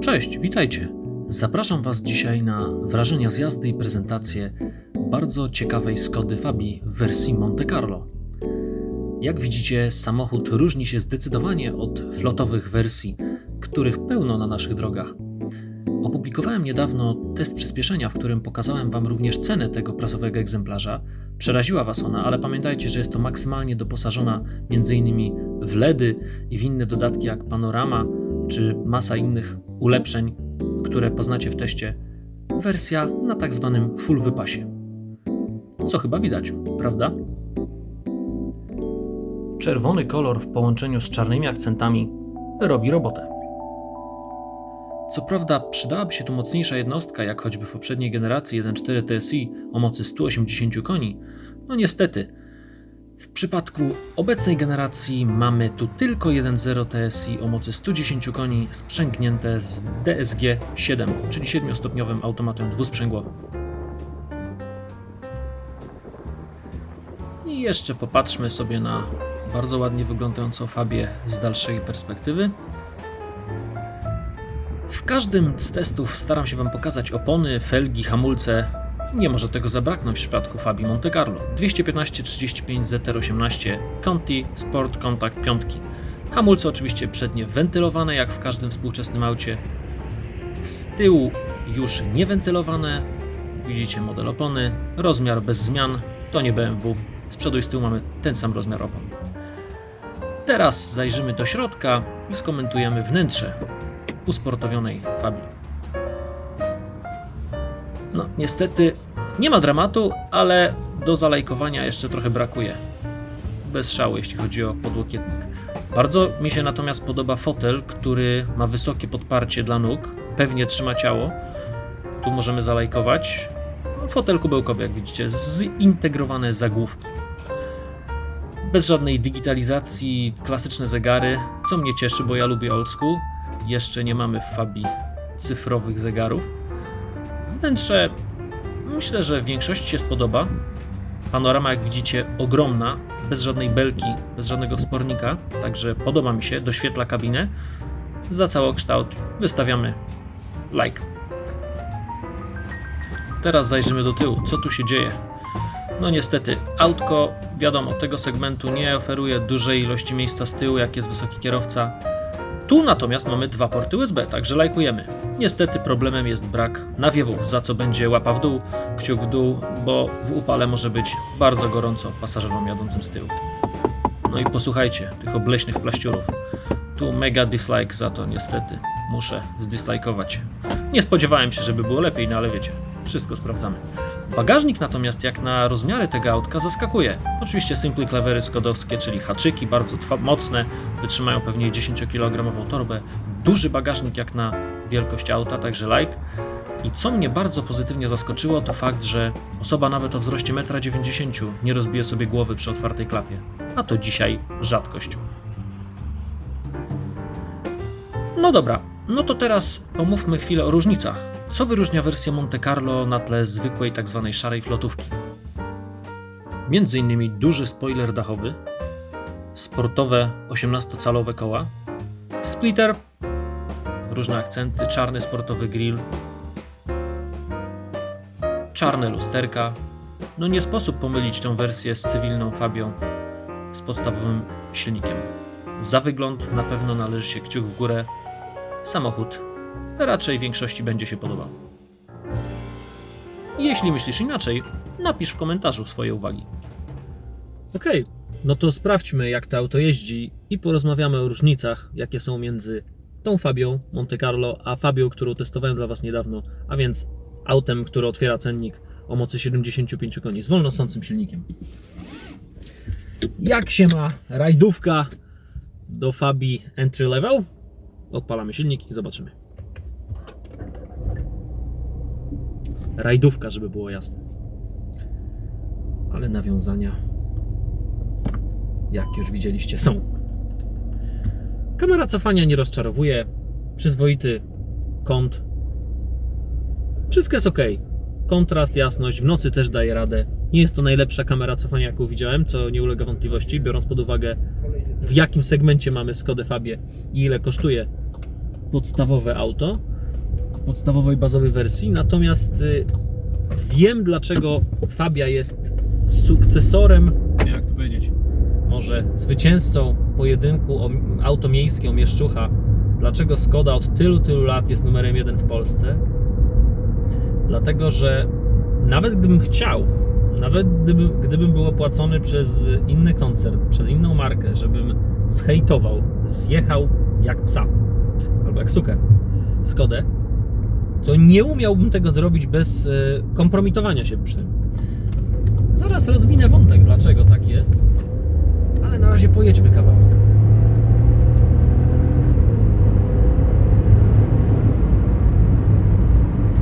Cześć, witajcie. Zapraszam Was dzisiaj na wrażenia z jazdy i prezentację bardzo ciekawej Skody Fabii w wersji Monte Carlo. Jak widzicie, samochód różni się zdecydowanie od flotowych wersji, których pełno na naszych drogach. Opublikowałem niedawno test przyspieszenia, w którym pokazałem Wam również cenę tego prasowego egzemplarza. Przeraziła Was ona, ale pamiętajcie, że jest to maksymalnie doposażona m.in. w LEDy i w inne dodatki jak panorama czy masa innych ulepszeń, które poznacie w teście. Wersja na tak zwanym full wypasie. Co chyba widać, prawda? Czerwony kolor w połączeniu z czarnymi akcentami robi robotę. Co prawda przydałaby się tu mocniejsza jednostka, jak choćby w poprzedniej generacji 1.4 TSI o mocy 180 koni. No niestety, w przypadku obecnej generacji mamy tu tylko 1.0 TSI o mocy 110 koni sprzęgnięte z DSG 7, czyli 7-stopniowym automatem dwusprzęgłowym. I jeszcze popatrzmy sobie na bardzo ładnie wyglądającą Fabię z dalszej perspektywy. W każdym z testów staram się Wam pokazać opony, felgi, hamulce. Nie może tego zabraknąć w przypadku Fabii Monte Carlo. 215-35 ZR18 Conti Sport Contact 5. Hamulce oczywiście przednie wentylowane, jak w każdym współczesnym aucie. Z tyłu już niewentylowane. Widzicie model opony. Rozmiar bez zmian. To nie BMW. Z przodu i z tyłu mamy ten sam rozmiar opon. Teraz zajrzymy do środka i skomentujemy wnętrze usportowionej Fabii. No, niestety nie ma dramatu, ale do zalajkowania jeszcze trochę brakuje. Bez szału, jeśli chodzi o podłokietnik. Bardzo mi się natomiast podoba fotel, który ma wysokie podparcie dla nóg, pewnie trzyma ciało. Tu możemy zalajkować. Fotel kubełkowy, jak widzicie, zintegrowane zagłówki. Bez żadnej digitalizacji, klasyczne zegary, co mnie cieszy, bo ja lubię old school. Jeszcze nie mamy w Fabii cyfrowych zegarów. Wnętrze myślę, że w większości się spodoba. Panorama, jak widzicie, ogromna, bez żadnej belki, bez żadnego wspornika, także podoba mi się, doświetla kabinę. Za całokształt wystawiamy like. Teraz zajrzymy do tyłu, co tu się dzieje. No niestety, autko, wiadomo, tego segmentu nie oferuje dużej ilości miejsca z tyłu, jak jest wysoki kierowca. Tu natomiast mamy dwa porty USB, także lajkujemy. Niestety problemem jest brak nawiewów, za co będzie łapa w dół, kciuk w dół, bo w upale może być bardzo gorąco pasażerom jadącym z tyłu. No i posłuchajcie tych obleśnych plaściurów. Tu mega dislike za to niestety. Muszę zdislajkować. Nie spodziewałem się, żeby było lepiej, no ale wiecie, wszystko sprawdzamy. Bagażnik natomiast jak na rozmiary tego autka zaskakuje. Oczywiście Simply Clevery skodowskie, czyli haczyki bardzo mocne, wytrzymają pewnie 10-kg torbę. Duży bagażnik jak na wielkość auta, także like. I co mnie bardzo pozytywnie zaskoczyło, to fakt, że osoba nawet o wzroście 1,90 m nie rozbije sobie głowy przy otwartej klapie. A to dzisiaj rzadkość. No dobra, no to teraz pomówmy chwilę o różnicach. Co wyróżnia wersję Monte Carlo na tle zwykłej tak zwanej szarej flotówki? Między innymi duży spoiler dachowy, sportowe 18-calowe koła, splitter, różne akcenty, czarny sportowy grill, czarne lusterka. No nie sposób pomylić tę wersję z cywilną Fabią z podstawowym silnikiem. Za wygląd na pewno należy się kciuk w górę. Samochód raczej większości będzie się podobał. Jeśli myślisz inaczej, napisz w komentarzu swoje uwagi. Okej, no to sprawdźmy jak to auto jeździ i porozmawiamy o różnicach, jakie są między tą Fabią Monte Carlo, a Fabią, którą testowałem dla Was niedawno, a więc autem, które otwiera cennik o mocy 75 koni z wolnosącym silnikiem. Jak się ma rajdówka do Fabii Entry Level? Odpalamy silnik i zobaczymy. Rajdówka, żeby było jasne. Ale nawiązania jak już widzieliście, są. Kamera cofania nie rozczarowuje. Przyzwoity kąt. Wszystko jest ok. Kontrast, jasność, w nocy też daje radę. Nie jest to najlepsza kamera cofania, jaką widziałem, co nie ulega wątpliwości, biorąc pod uwagę w jakim segmencie mamy Skodę Fabię i ile kosztuje podstawowe auto podstawowej, bazowej wersji. Natomiast y, wiem, dlaczego Fabia jest sukcesorem, jak to powiedzieć, może zwycięzcą pojedynku o auto miejskie o Mieszczucha. Dlaczego Skoda od tylu, tylu lat jest numerem jeden w Polsce? Dlatego, że nawet gdybym chciał, nawet gdyby, gdybym był opłacony przez inny koncern, przez inną markę, żebym zhejtował, zjechał jak psa albo jak sukę Skodę, to nie umiałbym tego zrobić bez e, kompromitowania się przy tym. Zaraz rozwinę wątek, dlaczego tak jest, ale na razie pojedźmy kawałek.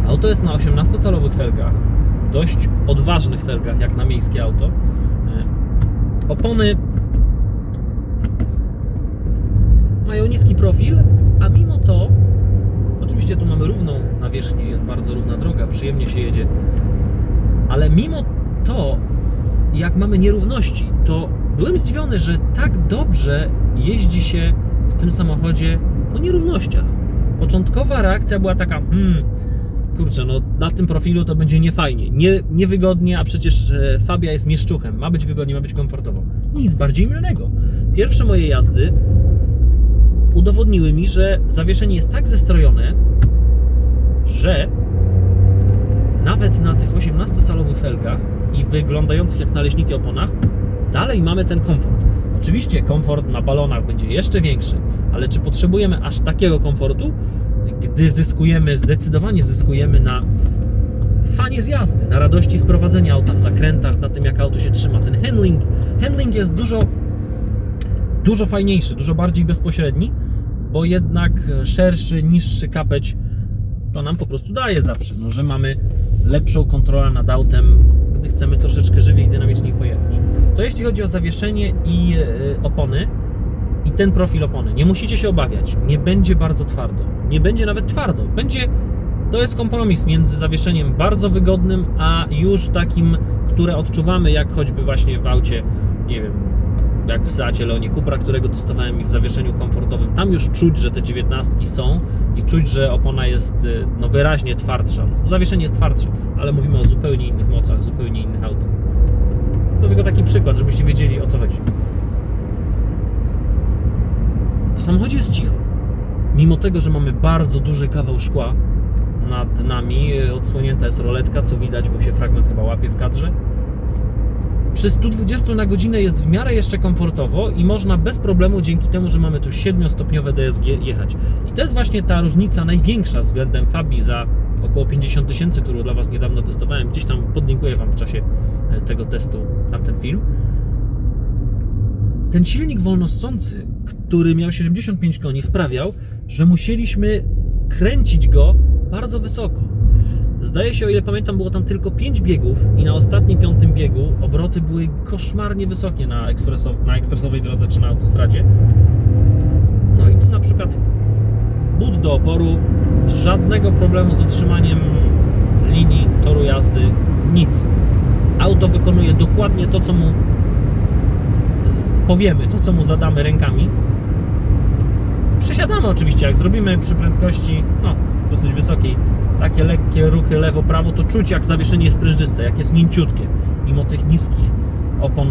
Auto jest na 18-calowych felgach, dość odważnych felgach, jak na miejskie auto. E, Opony mają niski profil, a mimo to, oczywiście tu mamy równą nawierzchnię, jest bardzo równa droga, przyjemnie się jedzie, ale mimo to, jak mamy nierówności, to byłem zdziwiony, że tak dobrze jeździ się w tym samochodzie po nierównościach. Początkowa reakcja była taka, hmm, kurczę, no na tym profilu to będzie niefajnie, nie, niewygodnie, a przecież e, Fabia jest mieszczuchem, ma być wygodnie, ma być komfortowo. Nic bardziej mylnego. Pierwsze moje jazdy udowodniły mi, że zawieszenie jest tak zestrojone, że nawet na tych 18-calowych felgach i wyglądających jak naleśniki oponach, dalej mamy ten komfort. Oczywiście komfort na balonach będzie jeszcze większy, ale czy potrzebujemy aż takiego komfortu, gdy zyskujemy, zdecydowanie zyskujemy na fanie z jazdy, na radości z prowadzenia auta w zakrętach, na tym jak auto się trzyma. Ten handling, handling jest dużo, dużo fajniejszy, dużo bardziej bezpośredni, bo jednak szerszy, niższy kapeć to nam po prostu daje zawsze, no, że mamy lepszą kontrolę nad autem, gdy chcemy troszeczkę żywiej i dynamiczniej pojechać. To jeśli chodzi o zawieszenie i e, opony i ten profil opony, nie musicie się obawiać, nie będzie bardzo twardo, nie będzie nawet twardo, będzie to jest kompromis między zawieszeniem bardzo wygodnym, a już takim, które odczuwamy, jak choćby właśnie w aucie, nie wiem, jak w Seacie Leonie Cupra, którego testowałem w zawieszeniu komfortowym. Tam już czuć, że te dziewiętnastki są i czuć, że opona jest y, no, wyraźnie twardsza. No, zawieszenie jest twardsze, ale mówimy o zupełnie innych mocach, zupełnie innych autach. To tylko taki przykład, żebyście wiedzieli o co chodzi. W samochodzie jest cicho. Mimo tego, że mamy bardzo duży kawał szkła nad nami, y, odsłonięta jest roletka, co widać, bo się fragment chyba łapie w kadrze. Przy 120 na godzinę jest w miarę jeszcze komfortowo i można bez problemu dzięki temu, że mamy tu 7-stopniowe DSG jechać. I to jest właśnie ta różnica największa względem Fabii za około 50 tysięcy, którą dla Was niedawno testowałem. Gdzieś tam podlinkuję Wam w czasie e, tego testu tamten film. Ten silnik wolnossący, który miał 75 koni, sprawiał, że musieliśmy kręcić go bardzo wysoko. Zdaje się, o ile pamiętam, było tam tylko 5 biegów i na ostatnim piątym biegu obroty były koszmarnie wysokie na, ekspresow na ekspresowej drodze czy na autostradzie. No i tu na przykład but do oporu, żadnego problemu z utrzymaniem linii toru jazdy, nic. Auto wykonuje dokładnie to, co mu powiemy, to, co mu zadamy rękami. Przesiadamy oczywiście, jak zrobimy przy prędkości no, dosyć wysokiej takie lekkie ruchy lewo-prawo, to czuć jak zawieszenie jest sprężyste, jak jest mięciutkie. Mimo tych niskich opon,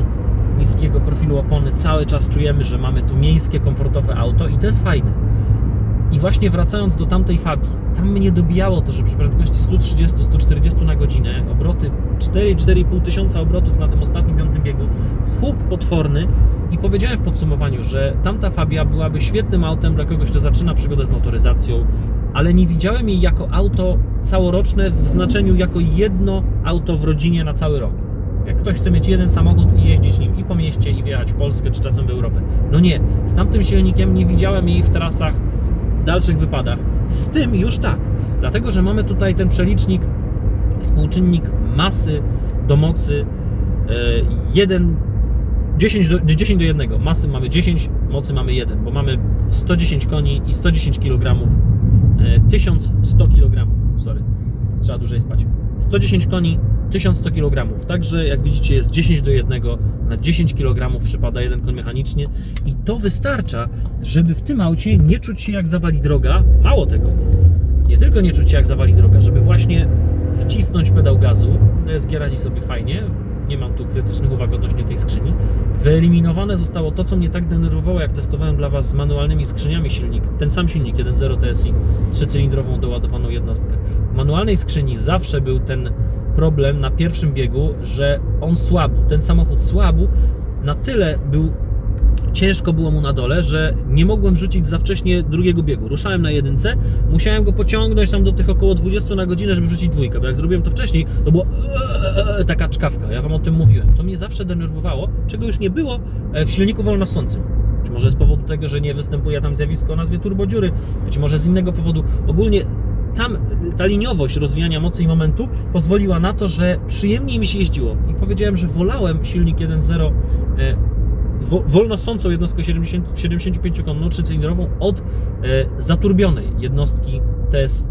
niskiego profilu opony, cały czas czujemy, że mamy tu miejskie, komfortowe auto i to jest fajne. I właśnie wracając do tamtej Fabii, tam mnie dobijało to, że przy prędkości 130-140 na godzinę, obroty 4-4,5 tysiąca obrotów na tym ostatnim piątym biegu, huk potworny i powiedziałem w podsumowaniu, że tamta Fabia byłaby świetnym autem dla kogoś, kto zaczyna przygodę z motoryzacją, ale nie widziałem jej jako auto całoroczne w znaczeniu jako jedno auto w rodzinie na cały rok. Jak ktoś chce mieć jeden samochód i jeździć nim i po mieście, i wjechać w Polskę, czy czasem w Europę. No nie, z tamtym silnikiem nie widziałem jej w trasach, w dalszych wypadach. Z tym już tak, dlatego że mamy tutaj ten przelicznik, współczynnik masy do mocy e, 1, 10 do, 10 do 1. Masy mamy 10, mocy mamy 1, bo mamy 110 koni i 110 kg, e, 1100 kg. Sorry, trzeba dłużej spać. 110 koni, 1100 kg. Także jak widzicie jest 10 do 1, na 10 kg przypada jeden koń mechanicznie i to wystarcza, żeby w tym aucie nie czuć się jak zawali droga. Mało tego, nie tylko nie czuć się jak zawali droga, żeby właśnie wcisnąć pedał gazu, DSG radzi sobie fajnie, nie mam tu krytycznych uwag odnośnie tej skrzyni. Wyeliminowane zostało to, co mnie tak denerwowało, jak testowałem dla Was z manualnymi skrzyniami silnik. Ten sam silnik 1.0 TSI, trzycylindrową doładowaną jednostkę. W manualnej skrzyni zawsze był ten problem na pierwszym biegu, że on słabł. Ten samochód słabł, na tyle był ciężko było mu na dole, że nie mogłem wrzucić za wcześnie drugiego biegu. Ruszałem na jedynce, musiałem go pociągnąć tam do tych około 20 na godzinę, żeby wrzucić dwójkę, bo jak zrobiłem to wcześniej, to było eee, taka czkawka, ja wam o tym mówiłem. To mnie zawsze denerwowało, czego już nie było e, w silniku wolnossącym. Być może z powodu tego, że nie występuje tam zjawisko o nazwie turbodziury, być może z innego powodu. Ogólnie tam ta liniowość rozwijania mocy i momentu pozwoliła na to, że przyjemniej mi się jeździło. I powiedziałem, że wolałem silnik 1.0 e, wo- wolnosącą jednostkę 70, 75-konną, trzycylindrową od e, zaturbionej jednostki TSI.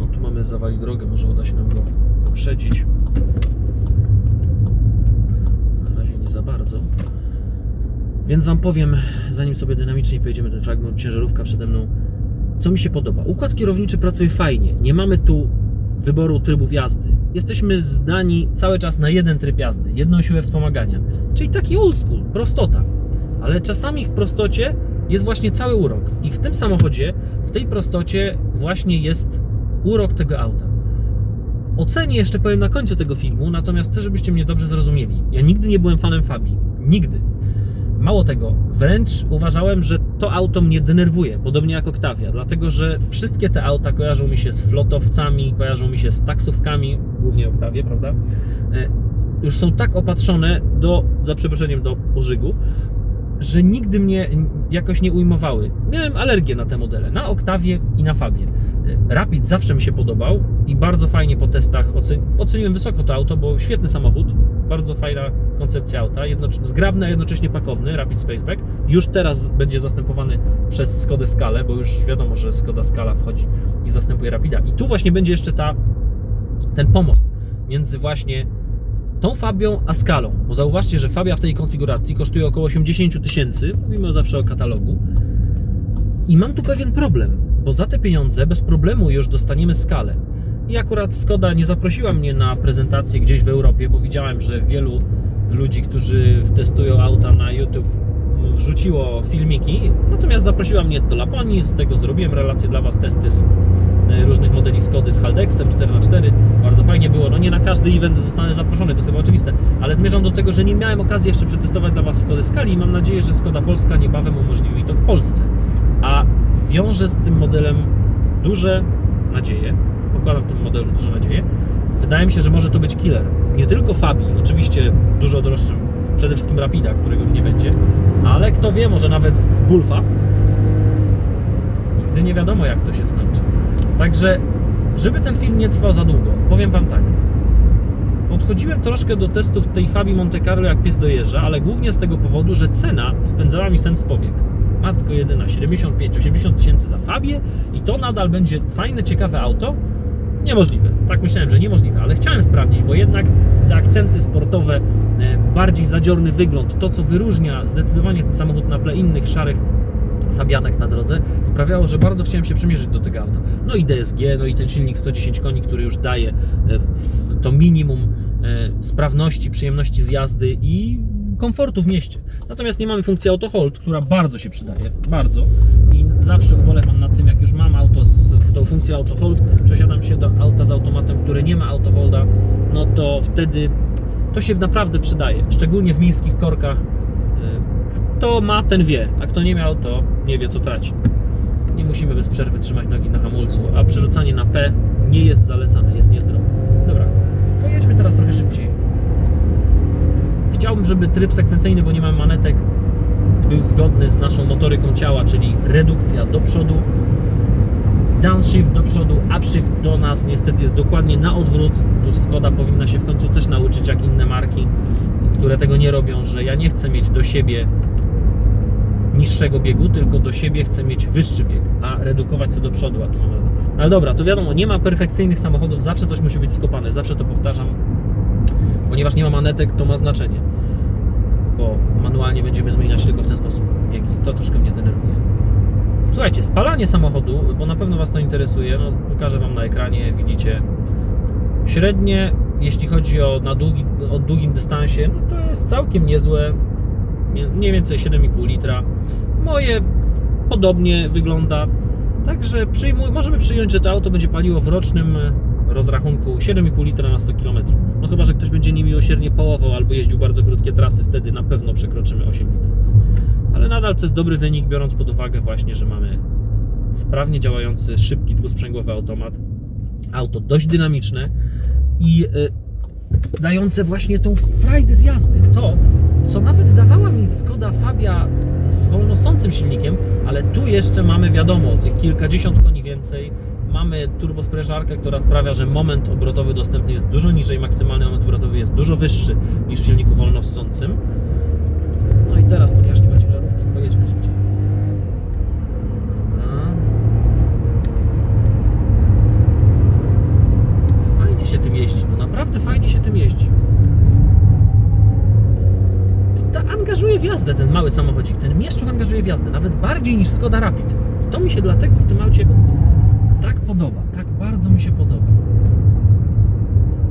No tu mamy zawali drogę, może uda się nam go wyprzedzić. Na razie nie za bardzo. Więc Wam powiem, zanim sobie dynamicznie pojedziemy ten fragment, ciężarówka przede mną, co mi się podoba. Układ kierowniczy pracuje fajnie. Nie mamy tu wyboru trybów jazdy. Jesteśmy zdani cały czas na jeden tryb jazdy, jedną siłę wspomagania. Czyli taki old school, prostota. Ale czasami w prostocie jest właśnie cały urok. I w tym samochodzie, w tej prostocie właśnie jest urok tego auta. Ocenię jeszcze powiem na końcu tego filmu, natomiast chcę, żebyście mnie dobrze zrozumieli. Ja nigdy nie byłem fanem Fabii. Nigdy. Mało tego, wręcz uważałem, że to auto mnie denerwuje, podobnie jak Octavia, dlatego że wszystkie te auta kojarzą mi się z flotowcami, kojarzą mi się z taksówkami, głównie Octavia, prawda? E, Już są tak opatrzone do, za przeproszeniem, do pożygu, że nigdy mnie jakoś nie ujmowały. Miałem alergię na te modele, na Octavię i na Fabię. E, Rapid zawsze mi się podobał i bardzo fajnie po testach ocen oceniłem wysoko to auto, bo świetny samochód, bardzo fajna koncepcja auta, jednocz- zgrabny, a jednocześnie pakowny, Rapid Spaceback. Już teraz będzie zastępowany przez Skodę Skalę, bo już wiadomo, że Skoda Skala wchodzi i zastępuje Rapida. I tu właśnie będzie jeszcze ta, ten pomost między właśnie tą Fabią a Skalą. Bo zauważcie, że Fabia w tej konfiguracji kosztuje około 80 tysięcy, mówimy zawsze o katalogu. I mam tu pewien problem, bo za te pieniądze bez problemu już dostaniemy skalę. I akurat Skoda nie zaprosiła mnie na prezentację gdzieś w Europie, bo widziałem, że wielu ludzi, którzy testują auta na YouTube, wrzuciło filmiki. Natomiast zaprosiła mnie do Laponii, z tego zrobiłem relację dla Was, testy różnych modeli Skody z Haldexem 4x4. Bardzo fajnie było. No nie na każdy event zostanę zaproszony, to jest chyba oczywiste, ale zmierzam do tego, że nie miałem okazji jeszcze przetestować dla Was Skody Skali i mam nadzieję, że Skoda Polska niebawem umożliwi to w Polsce. A wiążę z tym modelem duże nadzieje, pokładam tym modelu duże nadzieje. Wydaje mi się, że może to być killer. Nie tylko Fabii, oczywiście dużo droższym, przede wszystkim Rapida, którego już nie będzie, ale kto wie, może nawet Gulfa. Nigdy nie wiadomo, jak to się skończy. Także, żeby ten film nie trwał za długo, powiem Wam tak. Podchodziłem troszkę do testów tej Fabii Monte Carlo jak pies dojeżdża, ale głównie z tego powodu, że cena spędzała mi sens powiek. Matko jedyna, 75-80 tysięcy za Fabię i to nadal będzie fajne, ciekawe auto? Niemożliwe. Tak myślałem, że niemożliwe, ale chciałem sprawdzić, bo jednak te akcenty sportowe, e, bardziej zadziorny wygląd, to co wyróżnia zdecydowanie ten samochód na tle innych szarych Fabianek na drodze, sprawiało, że bardzo chciałem się przymierzyć do tego auta. No i DSG, no i ten silnik 110 koni, który już daje e, to minimum e, sprawności, przyjemności z jazdy i komfortu w mieście. Natomiast nie mamy funkcji auto hold, która bardzo się przydaje, bardzo. I zawsze ubolewam nad tym, jak już mam auto z tą funkcją auto hold, przesiadam się do auta z automatem, które nie ma auto holda, no to wtedy to się naprawdę przydaje, szczególnie w miejskich korkach. Kto ma, ten wie, a kto nie miał, to nie wie, co traci. Nie musimy bez przerwy trzymać nogi na hamulcu, a przerzucanie na P nie jest zalecane, jest niezdrowe. Dobra, pojedźmy teraz trochę szybciej. Chciałbym, żeby tryb sekwencyjny, bo nie mam manetek, był zgodny z naszą motoryką ciała, czyli redukcja do przodu, downshift do przodu, upshift do nas niestety jest dokładnie na odwrót. Tu Skoda powinna się w końcu też nauczyć, jak inne marki, które tego nie robią, że ja nie chcę mieć do siebie niższego biegu, tylko do siebie chcę mieć wyższy bieg, a redukować co do przodu, a tu mamy Ale dobra, to wiadomo, nie ma perfekcyjnych samochodów, zawsze coś musi być skopane, zawsze to powtarzam. Ponieważ nie ma manetek, to ma znaczenie. Bo manualnie będziemy zmieniać tylko w ten sposób biegi. To troszkę mnie denerwuje. Słuchajcie, spalanie samochodu, bo na pewno Was to interesuje, no pokażę Wam na ekranie, widzicie. Średnie, jeśli chodzi o, na długi, o długim dystansie, no to jest całkiem niezłe. Mniej więcej 7,5 litra. Moje podobnie wygląda. Także przyjmuj, możemy przyjąć, że to auto będzie paliło w rocznym e, rozrachunku 7,5 litra na 100 km. No chyba, że ktoś będzie niemiłosiernie połował albo jeździł bardzo krótkie trasy, wtedy na pewno przekroczymy 8 litrów. Ale nadal to jest dobry wynik, biorąc pod uwagę właśnie, że mamy sprawnie działający, szybki, dwusprzęgłowy automat. Auto dość dynamiczne i e, dające właśnie tą frajdę z jazdy. To, co nawet dawała mi Skoda Fabia z wolnosącym silnikiem, ale tu jeszcze mamy, wiadomo, tych kilkadziesiąt koni więcej. Mamy turbosprężarkę, która sprawia, że moment obrotowy dostępny jest dużo niżej, maksymalny moment obrotowy jest dużo wyższy niż w silniku wolnossącym. No i teraz, ponieważ nie ma ciężarówki, pojedźmy szybciej. Dobra. Fajnie się tym jeździ, no naprawdę fajnie się tym jeździ. To ta angażuje w jazdę ten mały samochodzik, ten mieszczuk angażuje w jazdę, nawet bardziej niż Skoda Rapid. I to mi się dlatego w tym aucie tak podoba, tak bardzo mi się podoba.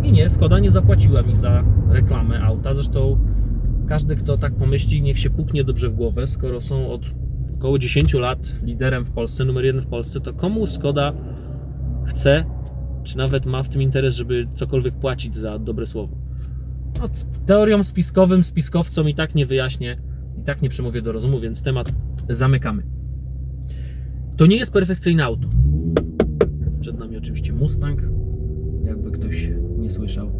I nie, Skoda nie zapłaciła mi za reklamę auta, zresztą każdy, kto tak pomyśli, niech się puknie dobrze w głowę, skoro są od około 10 lat liderem w Polsce, numer jeden w Polsce, to komu Skoda chce, czy nawet ma w tym interes, żeby cokolwiek płacić za dobre słowo? No, teorią spiskowym, spiskowcom i tak nie wyjaśnię, i tak nie przemówię do rozumu, więc temat zamykamy. To nie jest perfekcyjne auto. Przed nami oczywiście Mustang, jakby ktoś nie słyszał.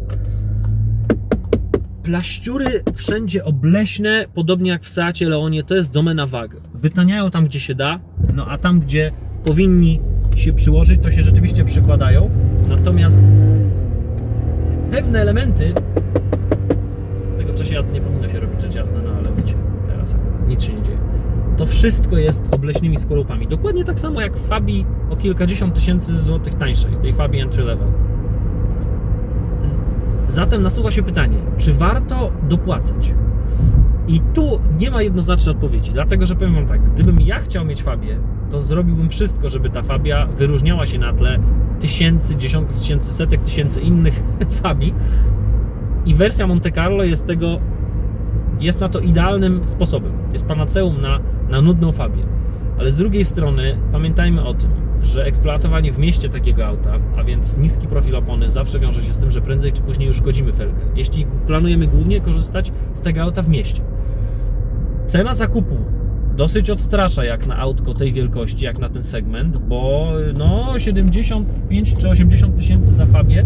Plaściury wszędzie obleśne, podobnie jak w Seacie Leonie, to jest domena wag. Wytaniają tam, gdzie się da, no a tam, gdzie powinni się przyłożyć, to się rzeczywiście przykładają. Natomiast pewne elementy tego w czasie jazdy nie powinno się robić, rzecz jasna, no ale wiecie, teraz akurat nic się nie dzieje. To wszystko jest obleśnymi skorupami. Dokładnie tak samo jak w Fabii o kilkadziesiąt tysięcy złotych tańszej, tej Fabii Entry Level. Zatem nasuwa się pytanie, czy warto dopłacać? I tu nie ma jednoznacznej odpowiedzi, dlatego że powiem Wam tak, gdybym ja chciał mieć Fabię, to zrobiłbym wszystko, żeby ta Fabia wyróżniała się na tle tysięcy, dziesiątków tysięcy, setek tysięcy innych Fabii. I wersja Monte Carlo jest tego, jest na to idealnym sposobem. Jest panaceum na, na nudną Fabię. Ale z drugiej strony pamiętajmy o tym, że eksploatowanie w mieście takiego auta, a więc niski profil opony, zawsze wiąże się z tym, że prędzej czy później uszkodzimy felgę. Jeśli planujemy głównie korzystać z tego auta w mieście. Cena zakupu dosyć odstrasza jak na autko tej wielkości, jak na ten segment, bo no 75 czy 80 tysięcy za Fabię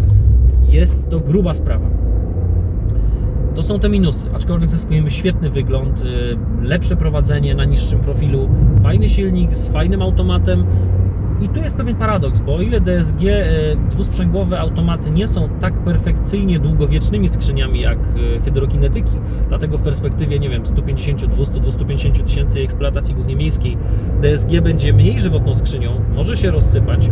jest to gruba sprawa. To są te minusy, aczkolwiek zyskujemy świetny wygląd, y, lepsze prowadzenie na niższym profilu, fajny silnik z fajnym automatem. I tu jest pewien paradoks, bo o ile DSG y, dwusprzęgłowe automaty nie są tak perfekcyjnie długowiecznymi skrzyniami jak y, hydrokinetyki, dlatego w perspektywie, nie wiem, 150, 200, 250 tysięcy eksploatacji głównie miejskiej DSG będzie mniej żywotną skrzynią, może się rozsypać,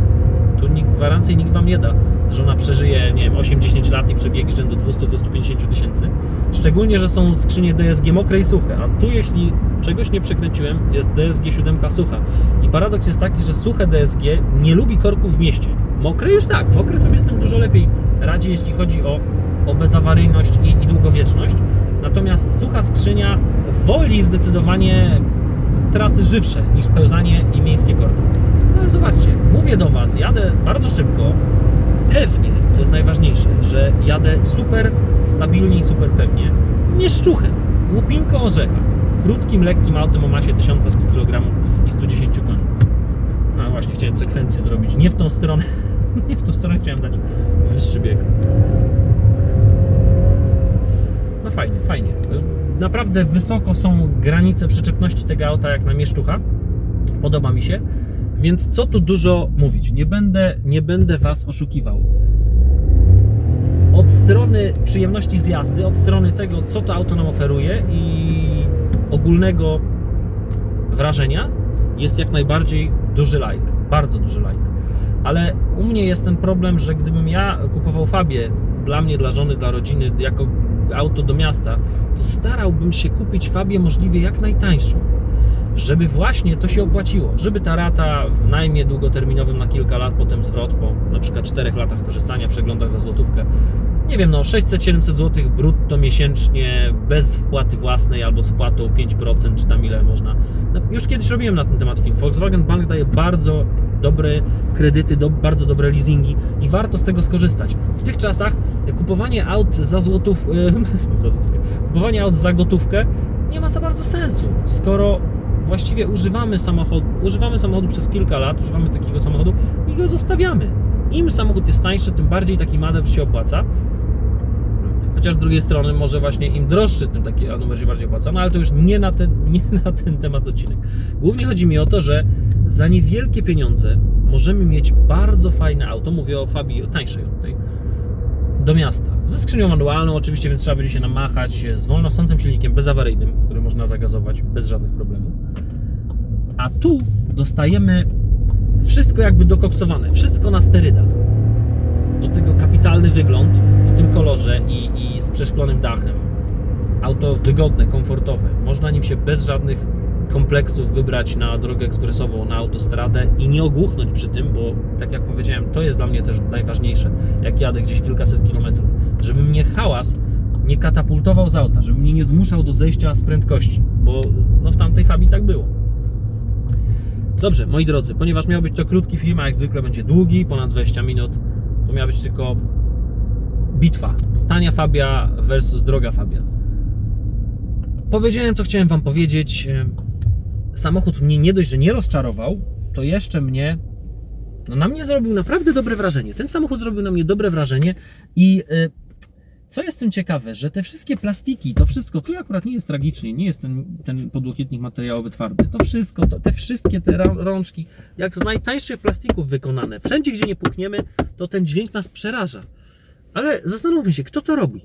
tu nikt, gwarancji nikt Wam nie da, że ona przeżyje, nie wiem, 8-10 lat i przebiegi rzędu 200-250 tysięcy. Szczególnie, że są skrzynie DSG mokre i suche, a tu jeśli czegoś nie przekręciłem, jest DSG 7 sucha. I paradoks jest taki, że suche DSG nie lubi korków w mieście. Mokre już tak, mokre sobie z tym dużo lepiej radzi, jeśli chodzi o, o bezawaryjność i, i długowieczność. Natomiast sucha skrzynia woli zdecydowanie trasy żywsze niż pełzanie i miejskie korki. No ale zobaczcie, mówię do Was, jadę bardzo szybko, pewnie, to jest najważniejsze, że jadę super stabilnie i super pewnie, mieszczuchem, łupinką orzecha, krótkim, lekkim autem o masie 1100 kg i 110 koni. No właśnie, chciałem sekwencję zrobić, nie w tą stronę, nie w tą stronę chciałem dać wyższy bieg. No fajnie, fajnie. Naprawdę wysoko są granice przyczepności tego auta jak na mieszczucha. Podoba mi się. Więc co tu dużo mówić? Nie będę, nie będę Was oszukiwał. Od strony przyjemności z jazdy, od strony tego, co to auto nam oferuje i ogólnego wrażenia, jest jak najbardziej duży like. Bardzo duży like. ale u mnie jest ten problem, że gdybym ja kupował Fabię dla mnie, dla żony, dla rodziny, jako auto do miasta, to starałbym się kupić Fabię możliwie jak najtańszą. Żeby właśnie to się opłaciło, żeby ta rata w najmie długoterminowym na kilka lat, potem zwrot po na przykład 4 latach korzystania, przeglądach za złotówkę, nie wiem, no 600-700 zł brutto miesięcznie, bez wpłaty własnej albo z wpłatą 5%, czy tam ile można. No, już kiedyś robiłem na ten temat film. Volkswagen Bank daje bardzo dobre kredyty, do, bardzo dobre leasingi i warto z tego skorzystać. W tych czasach kupowanie aut za złotów, za złotówkę, kupowanie aut za gotówkę nie ma za bardzo sensu, skoro właściwie używamy samochodu, używamy samochodu przez kilka lat, używamy takiego samochodu i go zostawiamy. Im samochód jest tańszy, tym bardziej taki manewr się opłaca. Chociaż z drugiej strony, może właśnie im droższy, tym taki auto będzie bardziej opłaca. No ale to już nie na, ten, nie na ten temat odcinek. Głównie chodzi mi o to, że za niewielkie pieniądze możemy mieć bardzo fajne auto. Mówię o Fabii, tańszej od tej, do miasta. Ze skrzynią manualną oczywiście, więc trzeba będzie się namachać, z wolnosącym silnikiem bezawaryjnym, można zagazować bez żadnych problemów. A tu dostajemy wszystko jakby dokoksowane, wszystko na sterydach. Do tego kapitalny wygląd w tym kolorze i, i z przeszklonym dachem. Auto wygodne, komfortowe. Można nim się bez żadnych kompleksów wybrać na drogę ekspresową, na autostradę i nie ogłuchnąć przy tym, bo tak jak powiedziałem, to jest dla mnie też najważniejsze, jak jadę gdzieś kilkaset kilometrów, żeby mnie hałas nie katapultował z auta, żeby mnie nie zmuszał do zejścia z prędkości, bo no w tamtej fabii tak było. Dobrze, moi drodzy, ponieważ miał być to krótki film, a jak zwykle będzie długi, ponad 20 minut, to miała być tylko bitwa. Tania Fabia versus droga Fabia. Powiedziałem, co chciałem Wam powiedzieć. Samochód mnie nie dość, że nie rozczarował, to jeszcze mnie. No, na mnie zrobił naprawdę dobre wrażenie. Ten samochód zrobił na mnie dobre wrażenie i y, co jest tym ciekawe, że te wszystkie plastiki, to wszystko, tu akurat nie jest tragicznie, nie jest ten, ten podłokietnik materiałowy twardy, to wszystko, to, te wszystkie te rączki, jak z najtańszych plastików wykonane, wszędzie gdzie nie pukniemy, to ten dźwięk nas przeraża. Ale zastanówmy się, kto to robi?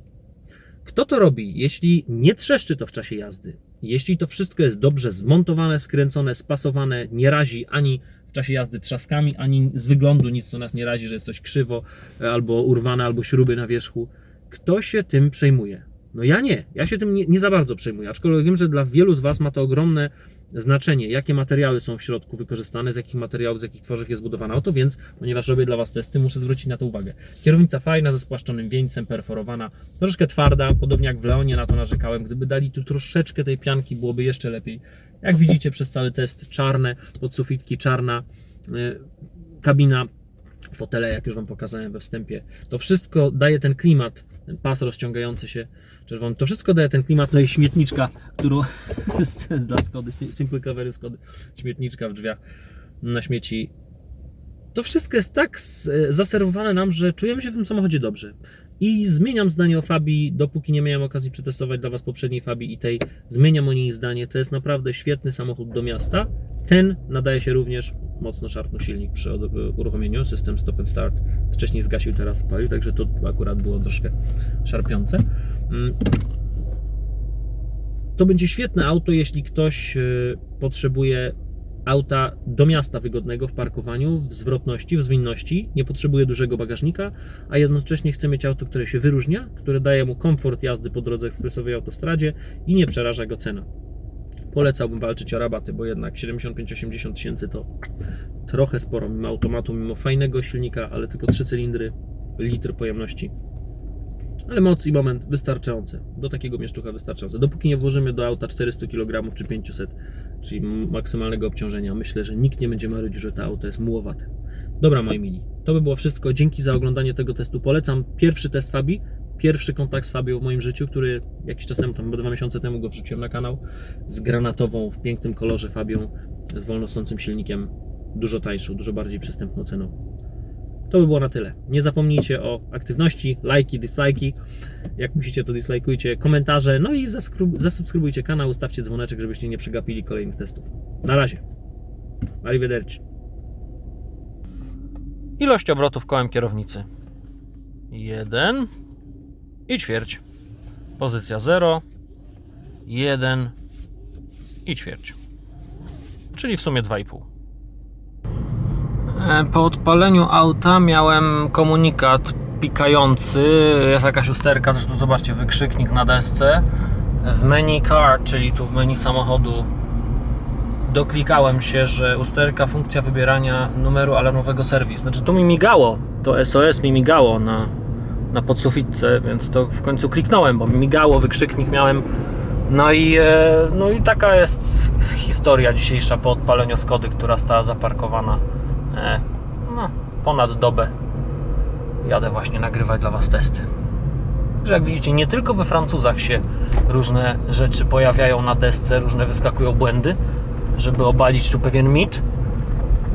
Kto to robi, jeśli nie trzeszczy to w czasie jazdy? Jeśli to wszystko jest dobrze zmontowane, skręcone, spasowane, nie razi ani w czasie jazdy trzaskami, ani z wyglądu nic to nas nie razi, że jest coś krzywo, e, albo urwane, albo śruby na wierzchu. Kto się tym przejmuje? No ja nie, ja się tym nie, nie za bardzo przejmuję, aczkolwiek wiem, że dla wielu z Was ma to ogromne znaczenie, jakie materiały są w środku wykorzystane, z jakich materiałów, z jakich tworzyw jest zbudowane auto, więc ponieważ robię dla Was testy, muszę zwrócić na to uwagę. Kierownica fajna, ze spłaszczonym wieńcem, perforowana, troszeczkę twarda, podobnie jak w Leonie na to narzekałem. Gdyby dali tu troszeczkę tej pianki, byłoby jeszcze lepiej. Jak widzicie przez cały test, czarne podsufitki, czarna y, kabina, fotele, jak już Wam pokazałem we wstępie. To wszystko daje ten klimat, ten pas rozciągający się czerwony. To wszystko daje ten klimat, no i śmietniczka, którą dla Skody, simple covery Skody, śmietniczka w drzwiach na śmieci. To wszystko jest tak zaserwowane nam, że czujemy się w tym samochodzie dobrze. I zmieniam zdanie o Fabii, dopóki nie miałem okazji przetestować dla Was poprzedniej Fabii i tej. Zmieniam o niej zdanie. To jest naprawdę świetny samochód do miasta. Ten nadaje się również, mocno szarpnął silnik przy uruchomieniu, system stop and start. Wcześniej zgasił, teraz palił, także to akurat było troszkę szarpiące. Mm. To będzie świetne auto, jeśli ktoś e, potrzebuje auta do miasta wygodnego w parkowaniu, w zwrotności, w zwinności, nie potrzebuje dużego bagażnika, a jednocześnie chce mieć auto, które się wyróżnia, które daje mu komfort jazdy po drodze ekspresowej autostradzie i nie przeraża go cena. Polecałbym walczyć o rabaty, bo jednak 75-80 tysięcy to trochę sporo, mimo automatu, mimo fajnego silnika, ale tylko 3 cylindry, litr pojemności. Ale moc i moment wystarczające. Do takiego mieszczucha wystarczające. Dopóki nie włożymy do auta 400 kg czy 500, czyli maksymalnego obciążenia, myślę, że nikt nie będzie marudził, że to auto jest mułowate. Dobra, moi mili. To by było wszystko. Dzięki za oglądanie tego testu. Polecam pierwszy test Fabii. Pierwszy kontakt z Fabią w moim życiu, który jakiś czas temu, tam dwa miesiące temu go wrzuciłem na kanał. Z granatową, w pięknym kolorze Fabią, z wolnosącym silnikiem. Dużo tańszą, dużo bardziej przystępną ceną. To by było na tyle. Nie zapomnijcie o aktywności, lajki, dislajki. Jak musicie, to dislajkujcie, komentarze. No i zasubskrybujcie kanał, ustawcie dzwoneczek, żebyście nie przegapili kolejnych testów. Na razie. Arrivederci. Ilość obrotów kołem kierownicy. 1 i ćwierć. Pozycja 0, 1 i ćwierć. Czyli w sumie 2,5. E, Po odpaleniu auta miałem komunikat pikający, jest jakaś usterka, zresztą zobaczcie, wykrzyknik na desce. W menu car, czyli tu w menu samochodu doklikałem się, że usterka funkcja wybierania numeru alarmowego serwis. Znaczy tu mi migało, to SOS mi migało na, na podsufitce, więc to w końcu kliknąłem, bo mi migało, wykrzyknik miałem. No i, e, no i taka jest historia dzisiejsza po odpaleniu Skody, która stała zaparkowana e, no, ponad dobę. Jadę właśnie nagrywać dla Was testy. Że jak widzicie, nie tylko we Francuzach się różne rzeczy pojawiają na desce, różne wyskakują błędy, żeby obalić tu pewien mit.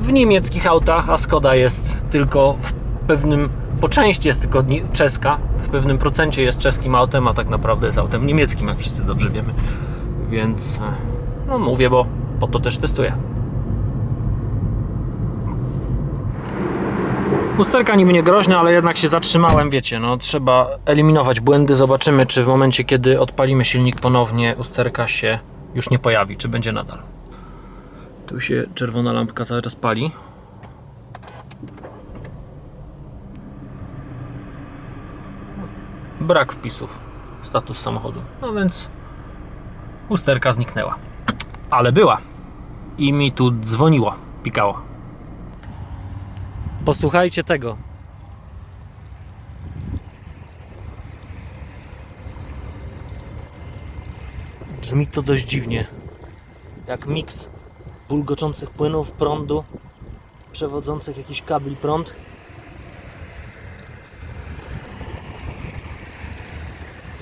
W niemieckich autach, a Skoda jest tylko w pewnym, po części jest tylko czeska, w pewnym procencie jest czeskim autem, a tak naprawdę jest autem niemieckim, jak wszyscy dobrze wiemy. Więc, e, no mówię, bo po to też testuję. Usterka niby nie groźna, ale jednak się zatrzymałem, wiecie, no trzeba eliminować błędy. Zobaczymy, czy w momencie, kiedy odpalimy silnik ponownie, usterka się już nie pojawi, czy będzie nadal. Tu się czerwona lampka cały czas pali. Brak wpisów. Status samochodu. No więc usterka zniknęła. Ale była. I mi tu dzwoniło, pikało. Posłuchajcie tego. Brzmi to dość dziwnie. Jak miks bulgoczących płynów, prądu, przewodzących jakiś kabel prąd.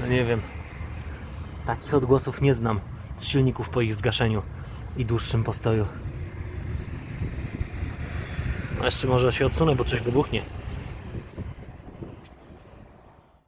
No nie wiem. Takich odgłosów nie znam z silników po ich zgaszeniu i dłuższym postoju. No jeszcze może się odsunę, bo coś wybuchnie.